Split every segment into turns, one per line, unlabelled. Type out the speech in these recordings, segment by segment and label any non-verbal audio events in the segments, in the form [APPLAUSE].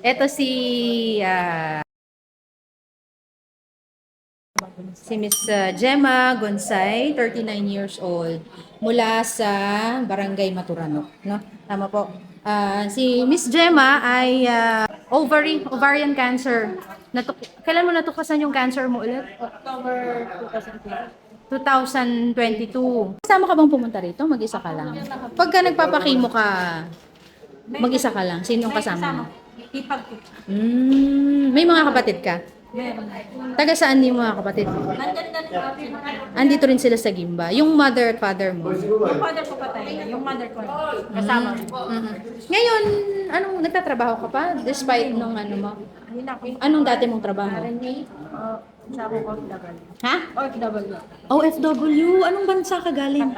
Ito si ah, si Miss ah, Gemma Gonsay, 39 years old, mula sa Barangay Maturanok, no? Tama po. Ah, si Miss Gemma ay ah, ovary ovarian cancer. Natuk Kailan mo natuklasan yung cancer mo ulit?
October 2020.
2022. Kasama ka bang pumunta rito? Mag-isa ka lang? Pagka nagpapakimo ka, mag-isa ka lang? Sino yung kasama mo?
Ipag ko.
Mm, may mga kapatid ka?
Meron.
Taga saan yung mga kapatid?
Nandyan na rin.
Andito rin sila sa Gimba. Yung mother at father mo.
Yung father ko patay. Yung mother ko. Kasama.
Mm-mm. Ngayon, anong nagtatrabaho ka pa? Despite nung ano mo? Anong dati mong trabaho?
Uh, sa ako OFW.
Ha?
OFW.
OFW. Anong bansa ka galing?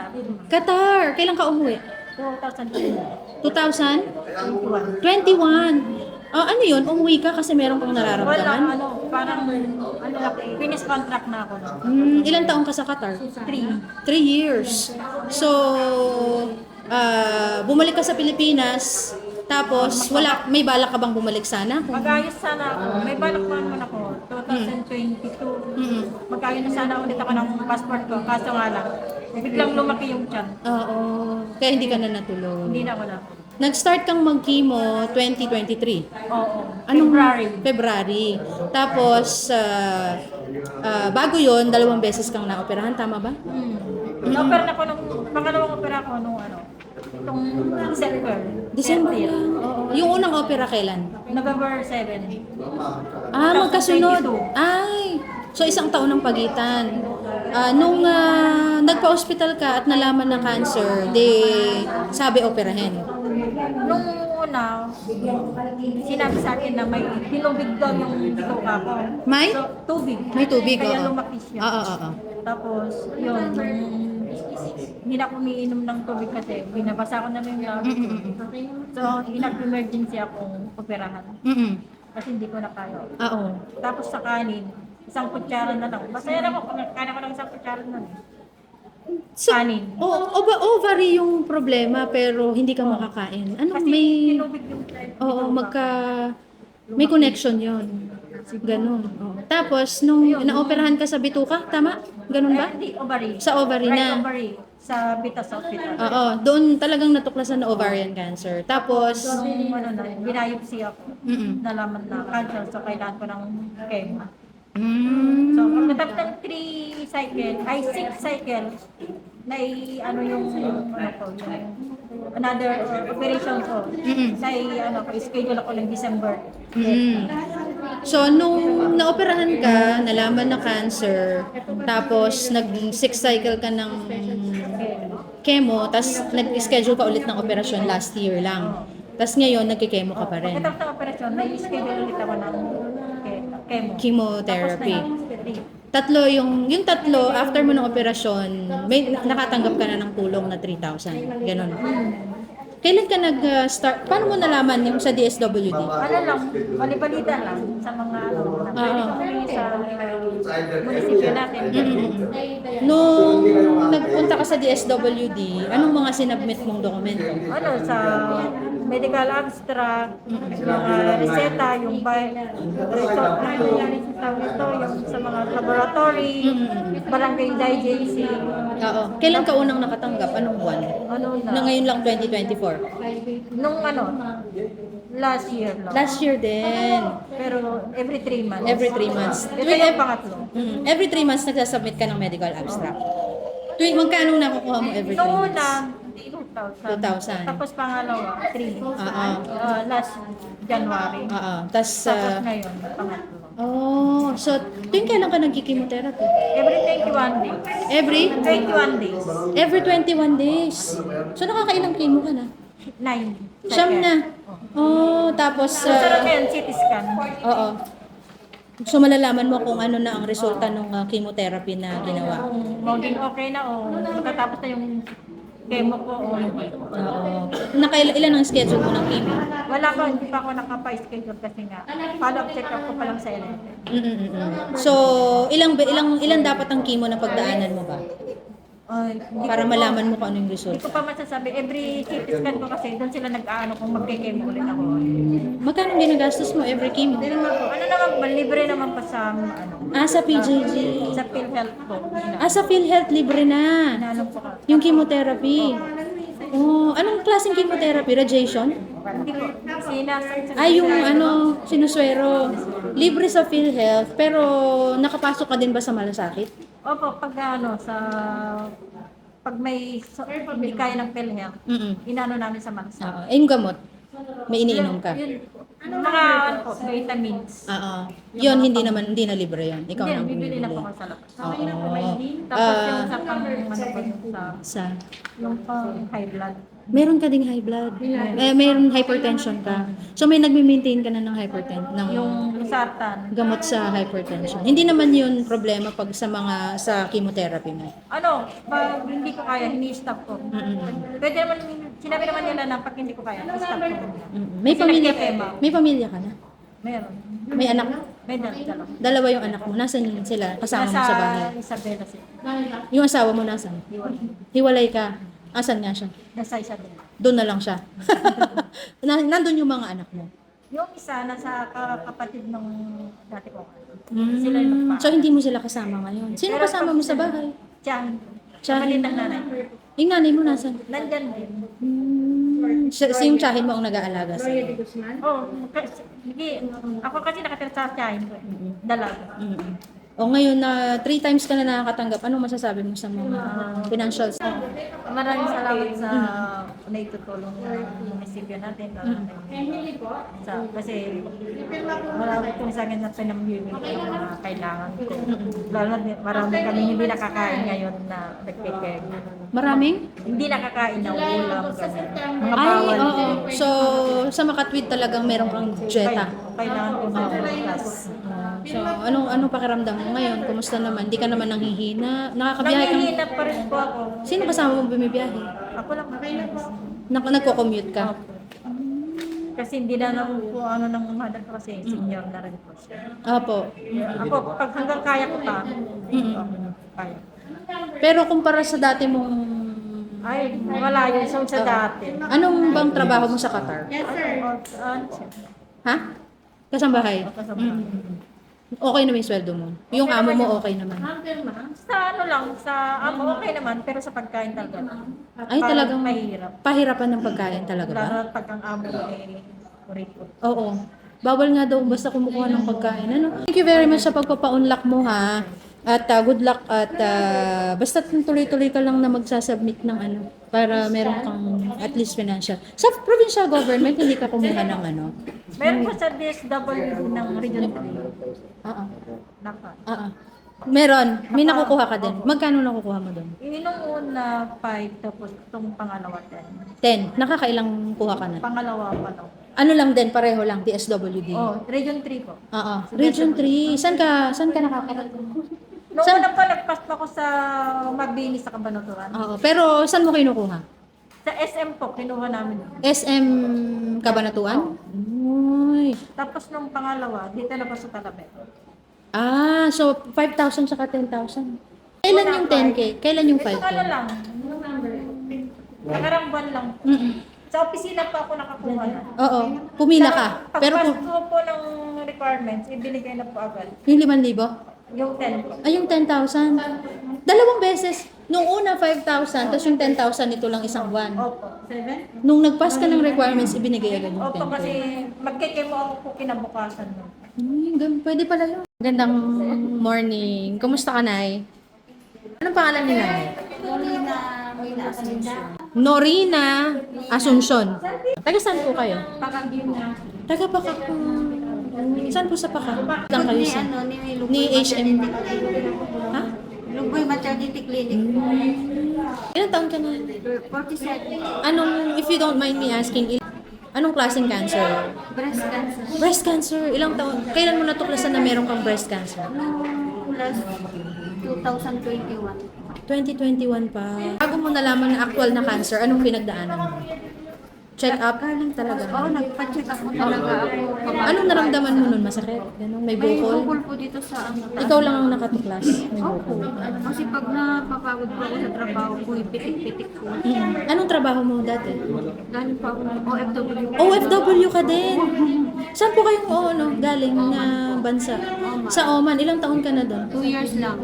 Qatar. Kailan ka umuwi?
2020.
2021? Ah, ano yun? Umuwi ka kasi meron kang
Wala,
nararamdaman?
ano, parang, ano lang, finish contract na ako.
Hmm, ilan taong ka sa Qatar?
Three.
Three years. So, ah, bumalik ka sa Pilipinas, tapos wala, may balak ka bang bumalik sana? Kung,
Mag-ayos sana ako. May balak pa naman ako. 2022.
Mm.
Mag-ayos na sana ulit ako ng passport ko. Kaso nga lang, biglang lumaki yung tiyan.
Oo. Kaya hindi ka na natuloy.
Hindi na ako na.
Nag-start kang mag-chemo 2023.
Oo.
Anong
February.
February. Tapos, ah, ah, bago yon dalawang beses kang naoperahan. Tama ba?
Hmm. Na-opera na ako nung, pangalawang opera ko nung ano, itong December.
December
30th.
lang. Oo. Yung unang opera kailan?
November 7.
Ah, magkasunod.
2022.
Ay, so isang taon ng pagitan. Ah, nung ah, nagpa-hospital ka at nalaman na cancer, di sabi operahin.
Nung una, sinabi sa akin na may tinubig daw yung bituka ko.
May?
So, tubig.
May tubig,
Kaya
oo.
lumaki siya.
Oo, oo, oo.
Tapos, yun, hindi na ako umiinom ng tubig kasi binabasa ko na yung lab. So, inag-emergency akong operahan.
Mm-mm.
Kasi hindi ko na kaya.
Oo.
Tapos sa kanin, isang kutsara na lang. Masaya lang ako, kaya ko lang isang kutsara na lang.
So,
Kanin.
o, o- ovary yung problema pero hindi ka makakain. Ano
Kasi
may
tinubig yung
Oo, magka may connection 'yon. Ganun. oo. Tapos nung naoperahan ka sa bituka, tama? Ganun ba?
Eh, Hindi, ovary.
Sa ovary
right
na.
ovary. Sa Vitas Hospital.
Oo, doon talagang natuklasan na ovarian cancer. Tapos
Nung ano na, binayopsy ako.
mm
Nalaman na cancer, so kailangan ko ng chemo.
Mm,
So, pagkatapos ng 3 cycle, ay 6 cycle, na ano yung, ano yung another operation ko. Na i- ano ko, schedule ako ng December.
mm. So nung naoperahan ka, nalaman na cancer, tapos nag six cycle ka ng chemo, tapos nag-schedule ka ulit ng operasyon last year lang. Tapos ngayon, nagkikemo ka pa rin.
Pagkatapos ng operasyon, na i-schedule ulit ako ng chemo.
Chemotherapy.
Tapos.
Tatlo yung, yung tatlo, after mo ng operasyon, may nakatanggap ka na ng tulong na 3,000. Ganon. Kailan ka nag-start? Paano mo nalaman yung sa DSWD?
Ano lang, balibalita lang sa mga ano,
Oo.
sa munisipyo natin.
Nung nagpunta ka sa DSWD, anong mga sinubmit mong dokumento?
Ano, sa medical abstract, mga reseta, yung by, result na yung tawag ito, yung sa mga laboratory, barangay digesty,
Oo. Kailan ka unang nakatanggap? Anong buwan?
ano na,
Na ngayon lang 2024.
nung ano, last year lang.
Last year din.
Pero every three months.
Every three months.
Ito yung pangatlo.
Mm, every three months nagsasubmit ka ng medical abstract. Tuwing magkano nakukuha mo every three
Nung
months?
una, 2,000.
2,000.
Tapos pangalawa, 3.
Oo.
Uh, last January.
Oo. Tapos,
Tapos
uh,
ngayon, pangatlo.
oh, so, tuwing kailan ka nagki-chemotherapy?
Every 21 days.
Every?
21 days.
Every 21 days. So, nakakailang chemo ka na?
9.
Siyam na. Oh, tapos,
So, sarap
uh,
ngayon, CT scan.
oo. So, malalaman mo kung ano na ang resulta ng uh, chemotherapy na ginawa.
Kung maging okay na o matatapos na yung chemo ko o hindi.
Oo. Nakailan ilan ang schedule mo ng chemo?
Wala pa, hindi pa ako nakapa-schedule kasi nga. Follow-up check-up ko pa lang sa LM.
Mm-mm-mm. So, ilang ilang ilan dapat ang chemo na pagdaanan mo ba?
Hindi
Para malaman mo kung ano yung
Hindi
result.
ko pa masasabi. Every CT scan ko kasi, doon sila nag-aano kung magkikemo ulit ako.
Magkano ginagastos mo every chemo?
Ano naman libre naman pa sa, ano,
Ah, sa PJJ.
sa PhilHealth po.
Ah, sa PhilHealth libre na.
Inano po ka.
Yung chemotherapy. Oh, anong klaseng chemotherapy? Radiation?
Hindi po, sinasang
Ay, yung ano, sinuswero. Libre sa PhilHealth, pero nakapasok ka din ba sa malasakit?
Opo, pag ano, sa, pag may, so, hindi kaya ng PhilHealth,
Mm
inano namin sa Mansa.
Oo. Eh, yung gamot, may iniinom ka?
Yun, mga ano po, vitamins.
Oo. Yun, hindi naman, hindi na libre yun. Ikaw
Hindi,
nang
bibili na po
bumibili.
ako sa labas.
Oo.
Tapos yung
Ah,
sa pang, ano po, yung sa,
sa,
yung pang high blood.
Meron ka ding high blood. Eh, meron hypertension ka. So, may nagme-maintain ka na ng hypertension, ng
Yung losartan.
gamot sa hypertension. Hindi naman yun problema pag sa mga, sa chemotherapy mo.
Ano, pag hindi ko kaya, ini-stop ko.
Mm-mm.
Pwede naman, sinabi naman nila na pag hindi ko kaya, i-stop ko.
Mm-mm. May
Kasi
pamilya,
nagkakema.
may pamilya ka na?
Meron.
May anak?
May dal- dalawa.
Dalawa yung anak mo. Nasaan sila? Kasama mo sa bahay?
Nasa Isabela sila.
Yung asawa mo nasaan?
Iwan.
Hiwalay ka. Asan nga siya?
Nasa Isabela.
Doon na lang siya. [LAUGHS] na, nandun yung mga anak mo.
Yung isa, nasa ka- kapatid ng dati ko.
Mm.
Sila yung nagpa-
So, hindi mo sila kasama ngayon. Sino
Pero
kasama mo sa bahay?
Tiyan.
Tiyahin.
Kapatid ng nanay.
Yung nanay mo nasaan?
Nandyan din.
Mm. Si, si yung tsahin mo ang nag-aalaga sa'yo.
Oh, kasi, hindi. Ako kasi nakatira sa tiyahin ko. eh. Dalaga.
Mm. O ngayon na three times ka na nakakatanggap, anong masasabi mo sa mga financials?
Maraming salamat sa naitutulong ng munisipyo natin. na yung- Sa, kasi marami kong sa akin na pinamimigay ng mga kailangan ko. Lalo na marami kami hindi nakakain ngayon na nagpipeg.
Maraming?
Hindi nakakain na ulam. ganun. Mga
Ay,
bawal.
oo. So, sa Makatwid talagang meron kang jeta.
Kailangan ko na bukas.
So, anong anong pakiramdam mo ngayon? Kumusta naman? Di ka naman nanghihina? Nakakabiyahe ka?
Nangihinap pa rin po ako.
Sino kasama mo bumibiyahe?
Ako lang
Nak nagko-commute ka?
Kasi hindi na lang po ano nang umadan kasi senior na rin po siya.
Opo.
Ako, pag hanggang kaya ko pa,
Mm-mm.
kaya.
Pero kumpara sa dati mong...
Ay, wala yun sa, sa dati.
Anong bang trabaho mo sa Qatar?
Yes, sir.
Ha? Kasambahay? Okay naman yung sweldo mo? Yung amo mo okay naman?
Sa ano lang, sa amo okay naman, pero sa pagkain talaga.
Ay,
Parang
talagang
mahirap.
pahirapan ng pagkain talaga ba?
Lalo pag ang amo ay rito.
Oo. Bawal nga daw basta kumukuha ng pagkain. Ano? Thank you very much sa pagpapaunlak mo ha. At uh, good luck at uh, basta tuloy-tuloy ka lang na magsasubmit ng ano para meron kang at least financial. Sa provincial government, hindi ka kumuha ng ano?
Meron po sa DSW ng Region 3.
Oo. Oo. Meron. May nakukuha ka din. Magkano nakukuha mo doon?
Yung una 5, tapos itong pangalawa 10.
10. Nakakailang kuha ka na?
Pangalawa pa lang.
Ano lang din, pareho lang, DSWD.
Oh, Region 3 po.
Oo. Region 3. Saan ka, saan ka nakakarating?
Noong
Saan-
una pa, nagpas pa ako sa Mabini sa Kabanaturan.
Oo. Pero saan mo kinukuha?
Sa SM po, kinuha namin.
SM Kabanatuan? Uy.
Tapos nung pangalawa, dito na po sa Talabet.
Ah, so 5,000 saka 10,000. Kailan yung 10K? Kailan yung
Ito
5K?
ano lang, nakarang buwan lang.
Mm-mm.
Sa opisina pa ako nakakuha na.
Oo. Pumila ka. Pero
Pagpas
kung,
ko po ng requirements, ibinigay na po agad.
yung 5,000?
Yung 10 po.
Ay, yung 10,000. Dalawang beses. Nung una, 5,000. Tapos yung 10,000, ito lang isang buwan.
Opo. 7?
Nung nag-pass ka ng requirements, ibinigay agad yung 10K.
Opo, kasi magkikimo ako po kinabukasan nun.
Ay, gan- pwede pala yun. Gandang morning. Kumusta ka, Nay? Anong pangalan ni Nay?
Norina, Norina Asuncion.
Norina Asuncion. Taga saan po kayo?
Pakagino.
Taga Pakak po. Saan po sa Pakak? Lang kayo sa...
ano, ni,
Ni HM. Ha?
Lugoy Maternity Clinic.
Ilang taon ka na?
47.
Anong, if you don't mind me asking, anong klaseng cancer?
Breast cancer.
Breast cancer. Ilang taon? Kailan mo natuklasan na meron kang breast cancer?
Noong last 2021.
2021 pa. Bago mo nalaman na actual na cancer, anong pinagdaanan mo? Check up talaga.
Oo, nagpa-check up mo talaga ako.
Anong naramdaman mo nun? Masakit? Ganun? May
May
bukol?
bukol po dito sa ano.
Ikaw lang ang nakatuklas. May
Opo.
bukol.
Kasi pag napapagod po ako sa trabaho, pumipitik-pitik po.
Mm. Anong trabaho mo dati?
Galing po ako ng OFW.
OFW ka din. Saan po kayong oh, ano, galing na bansa? Sa Oman. Ilang taon ka na doon?
Two years lang.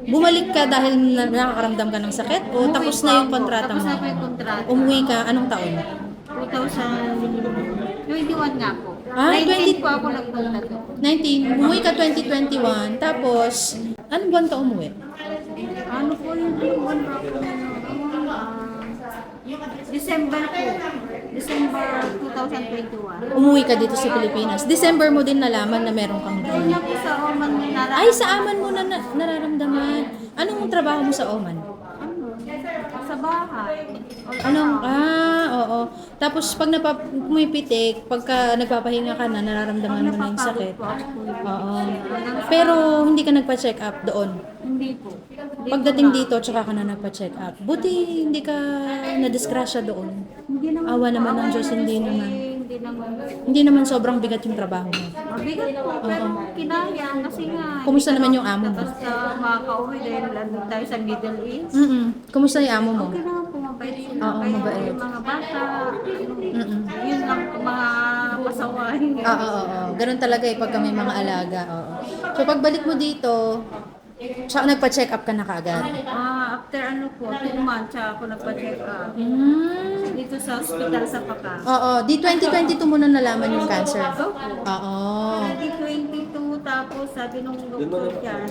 Bumalik ka dahil na- nakakaramdam ka ng sakit o
Umuwi
tapos
po
na yung
ako.
kontrata
Tapos na po yung kontrata.
Umuwi ka, anong taon?
2021 nga po.
Ah,
19
20
po ako nagpunta doon.
19, umuwi ka 2021, tapos, anong buwan ka umuwi?
Ano po yung buwan ba po? Ah, December po. December 2021.
Umuwi ka dito sa Pilipinas. December mo din nalaman na meron kang
Doon po sa Oman nara.
Ay, sa Aman mo na, na nararamdaman. Anong trabaho mo sa Oman?
Ano? Sa bahay.
Anong, ah, oo. Tapos pag napap pumipitik, pagka nagpapahinga ka na, nararamdaman mo na yung sakit. Oo. Pero hindi ka nagpa-check up doon.
Hindi po.
Pagdating
na.
dito, tsaka ka na nagpa-check up. Buti hindi ka nadisgrasya doon.
Hindi naman.
Awa naman ng Diyos, hindi naman.
Hindi naman.
Hindi naman sobrang bigat yung trabaho mo.
Mabigat po, pero kinaya kasi nga.
Kumusta naman yung amo mo?
Basta makaka-uwi dahil ano tayo sa Middle East.
Mm Kumusta yung amo mo?
Okay po, mabait sila.
Oo,
Kaya
mabait.
yung mga bata, ano,
Mm-mm.
yun lang mga pasawahin.
Oo, oo, oo. Ganun talaga eh pagka may mga alaga. Oo. So pagbalik mo dito, tsaka nagpa-check up ka na kaagad.
Ah, after ano po, two months, tsaka ako nagpa-check up.
Mm.
Dito sa hospital sa Paka.
Oo, di 2022 mo na nalaman yung cancer. Oo.
2022, tapos sabi nung doktor dyan,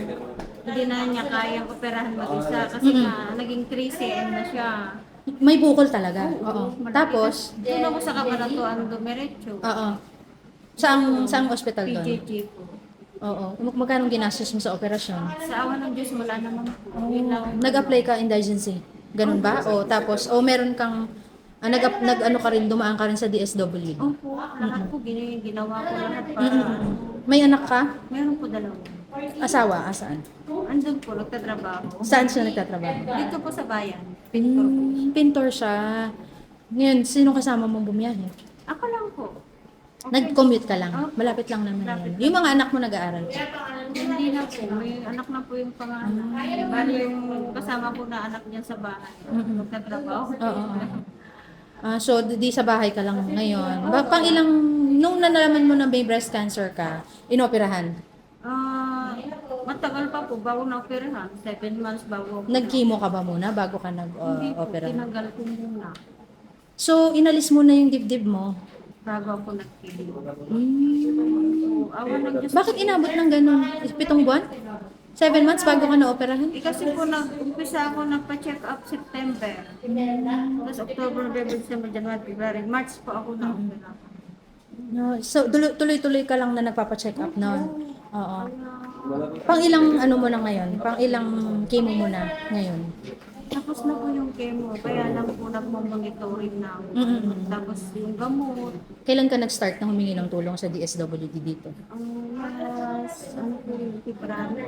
hindi na niya kayang operahan mag-isa kasi nga, naging 3 cm na siya.
May bukol talaga. Oo. Tapos,
Doon ako sa Kabanatuan Dumiretso.
oo. Saang, saang hospital doon?
PJJ po.
Oo. Mag- Magkano ginastos mo sa operasyon?
Sa awa ng Diyos, wala naman po. Yun lang.
Nag-apply ka indigency. Ganun ba? O tapos, o meron kang, ah, nag, nag ano ka rin, dumaan ka rin sa DSWD.
Opo, lahat po, gina- ginawa ko lahat para,
May anak ka?
meron po dalawa.
Asawa? Asaan?
Andun po, nagtatrabaho.
Saan siya nagtatrabaho?
Dito po sa bayan.
Hmm, pintor siya. Ngayon, sino kasama mong bumiyahe?
Ako lang po.
Nag-commute ka lang. Malapit lang naman yun. Yung mga anak mo nag-aaral.
Hindi na po, may anak na po yung pangalan. Bali yung kasama ko na anak niya sa bahay. Nagtatrabaho.
Oo. Ah, so, di di sa bahay ka lang ngayon. Ba, pang ilang, nung nalaman mo na may breast cancer ka, inoperahan,
Ah, matagal pa po bago na operahan. Seven months bago.
nag-chemo ka ba muna bago ka
Hindi po,
nag-opera?
tinagal ko muna.
so, inalis mo na yung dibdib mo.
Bago ako nagkilo.
Hmm.
Awa ng Diyos.
Bakit inabot ng ganun? Pitong buwan? Seven months bago ka na-operahan?
Eh, kasi po nag-umpisa ako nagpa-check up September. Tapos October, November, December, January, February, March po ako na-opera.
No, so, tuloy- tuloy-tuloy ka lang na nagpapa-check up noon. Oo. Pang ilang ano mo na ngayon? Pang ilang chemo mo na ngayon?
Tapos na po yung chemo, kaya lang po nagmamonitoring na ako.
Mm-mm.
Tapos yung gamot,
Kailan ka nag-start na humingi ng tulong sa DSWD dito?
ang mas, ano po yung February.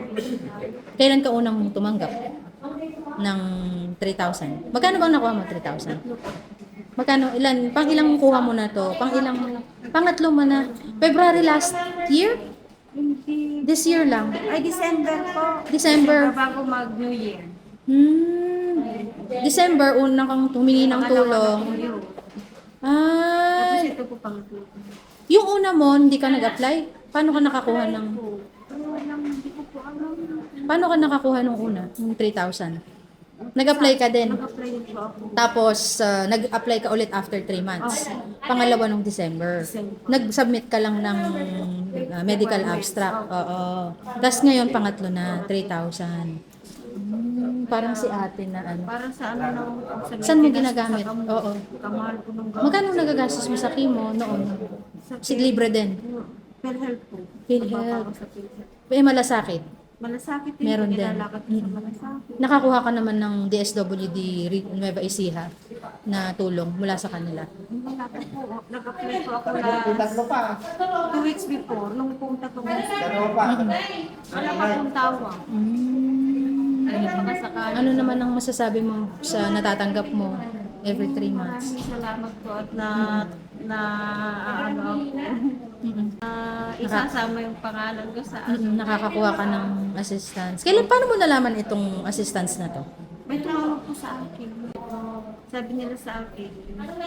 Kailan ka unang tumanggap ng 3,000? Magkano bang nakuha mo 3,000? Magkano? Ilan? Pang ilang kuha mo na to? Pang ilang? Pangatlo mo na? February last year? This year lang?
Ay, December po.
December?
Bago mag-New Year.
Hmm. December, unang kang humingi ng tulong. Ah,
Tapos ito po pangatlo.
yung una mo, hindi ka nag-apply? Paano ka nakakuha ng...
Alam.
Paano ka nakakuha ng una? Yung 3,000? Nag-apply ka din?
Nag-apply din po ako.
Tapos, ah, nag-apply ka ulit after 3 months. Pangalawa nung December. Nag-submit ka lang ng ah, medical abstract. Oo. Tapos ngayon, pangatlo na, 3,000. Hmm, parang si ate na ano.
Para sa ano na sa
Saan mo ginagamit? Oo.
Kamahal ko.
Magkano nagagastos mo sa chemo noon?
Sa
Si libre din.
PhilHealth po.
PhilHealth. Eh, malasakit.
Malasakit din.
Meron din.
Nilalakad sa malasakit.
Nakakuha ka naman ng DSWD Nueva Ecija na tulong mula sa kanila.
Malapit po. Nag-apply po ako last two weeks before. Nung punta ko sa Wala pa akong tawag.
Mm.
Mga sakali.
Ano naman ang masasabi mo sa natatanggap mo Every 3 months.
Maraming salamat po at na na ano ako,
Mm-mm.
na isasama yung pangalan ko sa
Mm-mm, nakakakuha ka ng assistance. Kailan, paano mo nalaman itong assistance na to?
May tumawag po sa akin. Sabi nila sa akin,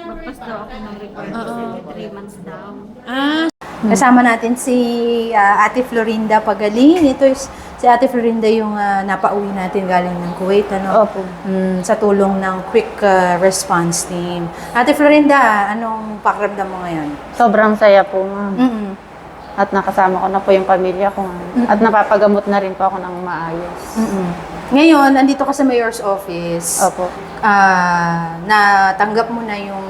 magpas daw ako ng report every 3 months daw.
Ah, kasama natin si ah, Ate Florinda Pagaling. Ito is si Ate Florinda yung ah, napauwi natin galing ng Kuwait ano.
Opo.
Mm, sa tulong ng Quick ah, Response Team. Ate Florinda, anong pakiramdam mo ngayon?
Sobrang saya po, ma'am.
Mm.
At nakasama ko na po yung pamilya ko. ma'am. At napapagamot na rin po ako ng maayos.
Mm. Ngayon, andito ka sa mayor's office.
Opo.
Ah, natanggap mo na yung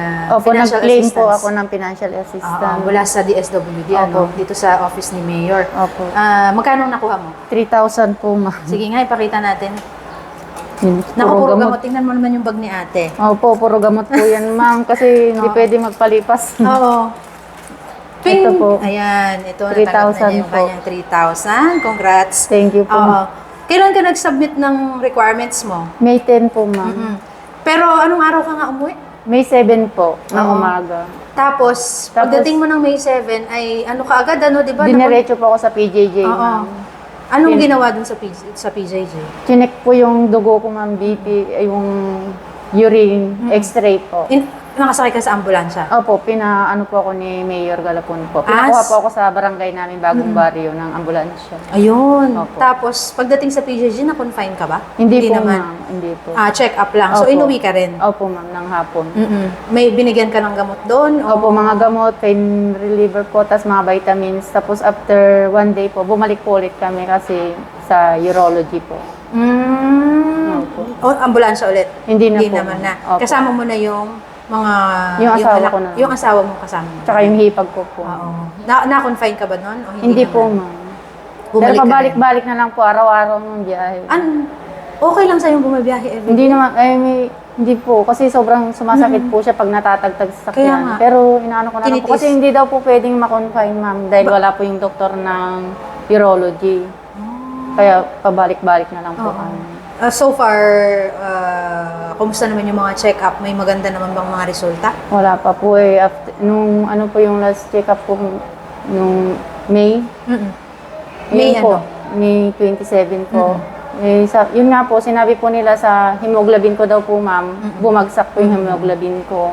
ah,
Opo,
financial
nag-claim po ako ng financial
Oo,
assistance.
mula sa DSWD, ano,
Opo.
dito sa office ni Mayor.
Opo.
Ah, magkano nakuha mo?
3,000 po, ma'am.
Sige nga, ipakita natin.
Yun,
Naku, puro gamot. Tingnan mo naman yung bag ni ate.
Opo, puro gamot po yan, [LAUGHS] ma'am. Kasi hindi
Oo.
pwede magpalipas.
Oo. Ping!
Ito po.
Ayan, ito
3,000
natanggap na niya yung
po.
kanyang 3,000. Congrats.
Thank you po.
Oo. Kailan ka nag-submit ng requirements mo?
May 10 po, ma'am.
Pero anong araw ka nga umuwi?
May 7 po ng
Oo.
umaga.
Tapos,
Tapos-
pagdating mo ng May 7, ay ano ka agad, ano, di ba?
Diniretso po ako sa PJJ,
Oo.
ma'am.
Anong
Pin-
ginawa dun sa, PJ, sa PJJ?
Chinek po yung dugo ko, ma'am, BP, eh, yung urine, x-ray po.
In, nakasakay ka sa ambulansya?
Opo, pina ano po ako ni Mayor Galapon po. Pinakuha
s-
po ako sa barangay namin, Bagong Baryo, ng ambulansya.
Ayun.
Opo.
Tapos, pagdating sa PJJ, na-confine ka ba?
Hindi, po, ma'am. Hindi po.
Ah, check up lang. So,
Opo.
inuwi ka rin?
Opo, ma'am, ng hapon.
Mm-mm. May binigyan ka ng gamot doon? O?
Opo, mga gamot, pain reliever po, tas mga vitamins. Tapos after one day po, bumalik po ulit kami kasi sa urology po.
Mm.
Opo.
O, ambulansya ulit?
Hindi na
Hindi
po.
naman na.
Opo.
Kasama mo na yung mga...
Yung asawa
anak-
ko na.
Yung asawa mo kasama mo.
Tsaka yung hipag ko po.
Oo. Na, na-confine ka ba noon? O hindi,
Hindi
naman?
po, ma'am.
Bumalik
Pero
ka rin?
pabalik-balik na lang po, araw-araw ng biyahe.
An, okay lang sa'yo bumabiyahe every
Hindi naman, ay, may, hindi po. Kasi sobrang sumasakit po siya pag natatagtag sa.
Kaya nga.
sakyan. Pero inaano ko na lang po. Kasi hindi daw po pwedeng makonfine, ma'am. Dahil wala po yung doktor ng urology. Kaya pabalik-balik na lang po
Oo.
kami.
Ah, so far, ah, kumusta naman yung mga check-up? May maganda naman bang mga resulta?
Wala pa po eh. After, nung ano po yung last check-up ko nung May.
Mm-mm.
Yun
May
po.
ano?
May 27 po. Eh, sa, yun nga po, sinabi po nila sa hemoglobin ko daw po, ma'am, bumagsak po yung hemoglobin ko.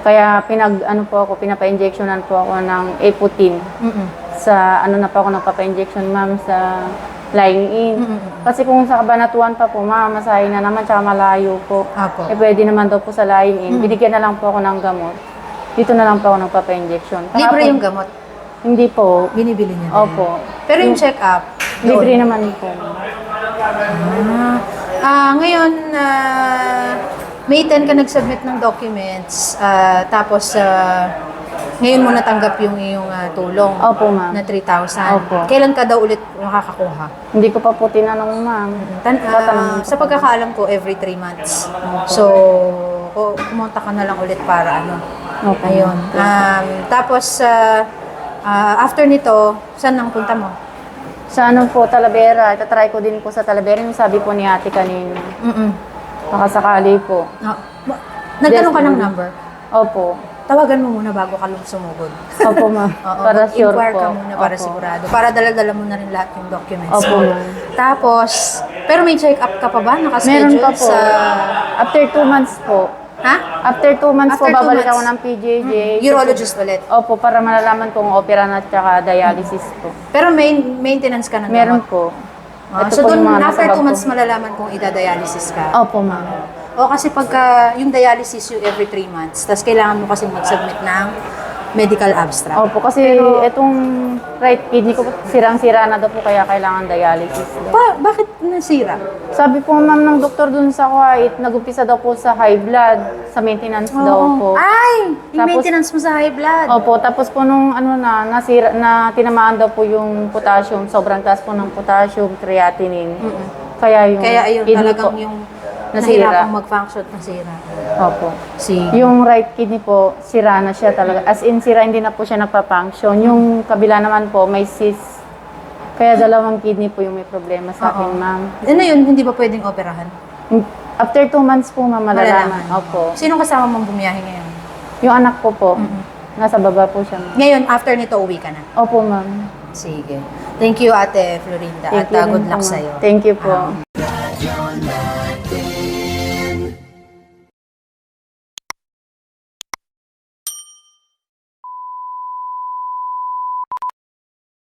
Kaya pinag, ano po ako, pinapa-injectionan po ako ng Eputin.
Mm-mm.
Sa, ano na po ako nagpapa-injection, ma'am, sa lying in. Kasi kung sa kabanatuan pa po, ma'am, masahin na naman, tsaka malayo po.
Apo.
Eh, pwede naman daw po sa lying in. Binigyan na lang po ako ng gamot. Dito na lang po ako nagpapa-injection.
Libre yung gamot?
Hindi po.
Binibili niya na
Opo.
yan. Pero yung check-up?
Libre
doon?
naman po.
Ah, ah, ngayon, ah, May 10 ka nag-submit ng documents, ah, tapos ah, ngayon mo natanggap yung iyong ah, tulong
Opo, ma'am.
na 3,000.
Opo.
Kailan ka daw ulit makakakuha?
Hindi ko pa po tinanong, ma'am.
Tan- ah,
Tatanungin ko
sa pagkakaalam ko, every 3 months. So, ku- kumonta ka na lang ulit para ano.
Opo.
Ayun. Um, tapos, ah, ah, after nito, saan ang punta mo?
Sa ano po, Talavera. Itatry ko din po sa Talavera. Yung sabi po ni ate kanina.
Mm-mm.
Nakasakali po.
Ah, nagtanong ka ng number?
Opo.
Tawagan mo muna bago ka sumugod.
Opo, ma'am. [LAUGHS]
Oo,
para sure
inquire
po.
ka muna para
Opo.
sigurado. Para dala-dala mo na rin lahat yung documents
Opo, ma'am.
Tapos, pero may check-up ka pa ba? Nakaschedule
Meron pa po.
sa...
After two months po.
Ha?
After two months
After
po,
two
babalik
months.
ako ng PJJ.
Urologist ulit.
Opo, para malalaman kung opera na tsaka dialysis po.
Pero main, maintenance ka ng
Meron
gamot.
po.
Ah,
Ito
so
po
doon, after
bag
2 months
ko.
malalaman kung idadialysis ka.
Opo, ma'am.
O kasi pagka yung dialysis yung every 3 months, tapos kailangan mo kasi mag-submit ng medical abstract.
Opo, kasi itong right kidney ko sirang-sira na daw po kaya kailangan dialysis. daw.
Pa, bakit nasira?
Sabi po ma'am ng doktor dun sa Kuwait, nag-umpisa daw po sa high blood, sa maintenance daw po.
Ay! Yung
Tapos-
maintenance mo sa high blood.
Opo, tapos po nung ano na, nasira, na tinamaan daw po yung potassium, sobrang taas po ng potassium, creatinine. Kaya yung
Kaya ayun,
kidney
talagang
po,
yung
nasira.
nahirapang mag-function, nasira.
Opo.
Si...
Yung right kidney po, sira na siya talaga. As in, sira, hindi na po siya nagpa-function. Yung kabila naman po, may cyst. Kaya dalawang kidney po yung may problema sa akin,
Oo.
ma'am.
Ano yun, hindi ba pwedeng operahan?
Hin- After two months po, ma'am, malalaman. Opo.
Sino kasama mong bumiyahe ngayon?
Yung anak ko po, nasa baba po siya. ma'am.
Ngayon, after nito, uwi ka na.
Opo, ma'am.
Sige. Thank you, Ate Florinda.
Thank
At
you
uh, good
po,
luck
ma'am.
sa'yo.
Thank you po.